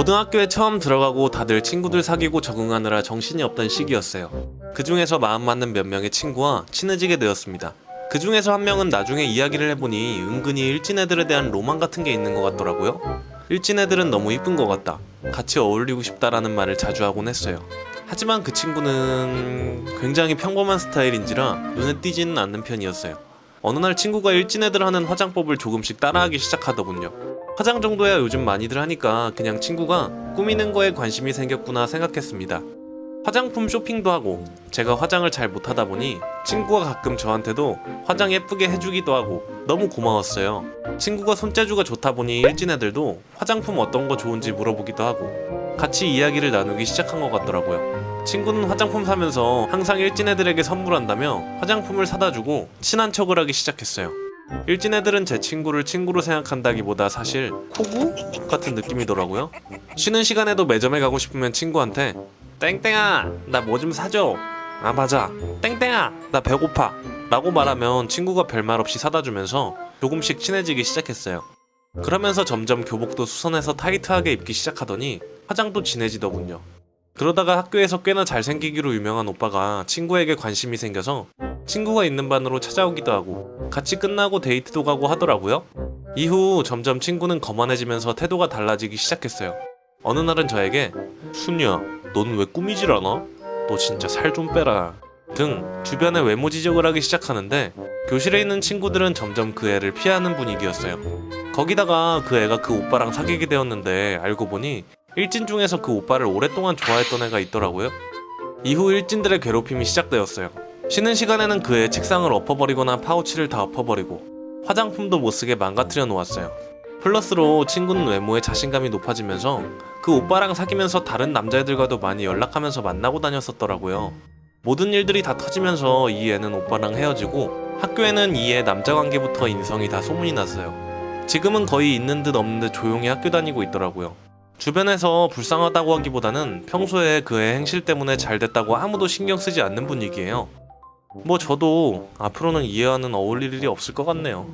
고등학교에 처음 들어가고 다들 친구들 사귀고 적응하느라 정신이 없던 시기였어요. 그 중에서 마음 맞는 몇 명의 친구와 친해지게 되었습니다. 그 중에서 한 명은 나중에 이야기를 해보니 은근히 일진 애들에 대한 로망 같은 게 있는 것 같더라고요. 일진 애들은 너무 이쁜 것 같다. 같이 어울리고 싶다라는 말을 자주 하곤 했어요. 하지만 그 친구는 굉장히 평범한 스타일인지라 눈에 띄지는 않는 편이었어요. 어느 날 친구가 일진 애들 하는 화장법을 조금씩 따라하기 시작하더군요. 화장 정도야 요즘 많이들 하니까 그냥 친구가 꾸미는 거에 관심이 생겼구나 생각했습니다. 화장품 쇼핑도 하고 제가 화장을 잘 못하다 보니 친구가 가끔 저한테도 화장 예쁘게 해주기도 하고 너무 고마웠어요. 친구가 손재주가 좋다 보니 일진 애들도 화장품 어떤 거 좋은지 물어보기도 하고 같이 이야기를 나누기 시작한 것 같더라고요. 친구는 화장품 사면서 항상 일진 애들에게 선물한다며 화장품을 사다 주고 친한 척을 하기 시작했어요. 일진 애들은 제 친구를 친구로 생각한다기보다 사실 코구 같은 느낌이더라고요. 쉬는 시간에도 매점에 가고 싶으면 친구한테 땡땡아 나 뭐 좀 사줘. 아 맞아 땡땡아 나 배고파. 라고 말하면 친구가 별말 없이 사다 주면서 조금씩 친해지기 시작했어요. 그러면서 점점 교복도 수선해서 타이트하게 입기 시작하더니 화장도 진해지더군요. 그러다가 학교에서 꽤나 잘생기기로 유명한 오빠가 친구에게 관심이 생겨서 친구가 있는 반으로 찾아오기도 하고 같이 끝나고 데이트도 가고 하더라고요. 이후 점점 친구는 거만해지면서 태도가 달라지기 시작했어요. 어느 날은 저에게 순이야, 너는 왜 꾸미질 않아? 너 진짜 살 좀 빼라. 등 주변에 외모 지적을 하기 시작하는데 교실에 있는 친구들은 점점 그 애를 피하는 분위기였어요. 거기다가 그 애가 그 오빠랑 사귀게 되었는데 알고 보니 일진 중에서 그 오빠를 오랫동안 좋아했던 애가 있더라고요. 이후 일진들의 괴롭힘이 시작되었어요. 쉬는 시간에는 그의 책상을 엎어버리거나 파우치를 다 엎어버리고 화장품도 못쓰게 망가뜨려 놓았어요. 플러스로 친구는 외모에 자신감이 높아지면서 그 오빠랑 사귀면서 다른 남자애들과도 많이 연락하면서 만나고 다녔었더라고요. 모든 일들이 다 터지면서 이 애는 오빠랑 헤어지고 학교에는 이 애 남자 관계부터 인성이 다 소문이 났어요. 지금은 거의 있는 듯 없는 듯 조용히 학교 다니고 있더라고요. 주변에서 불쌍하다고 하기보다는 평소에 그의 행실 때문에 잘 됐다고 아무도 신경 쓰지 않는 분위기예요. 뭐 저도 앞으로는 이해와는 어울릴 일이 없을 것 같네요.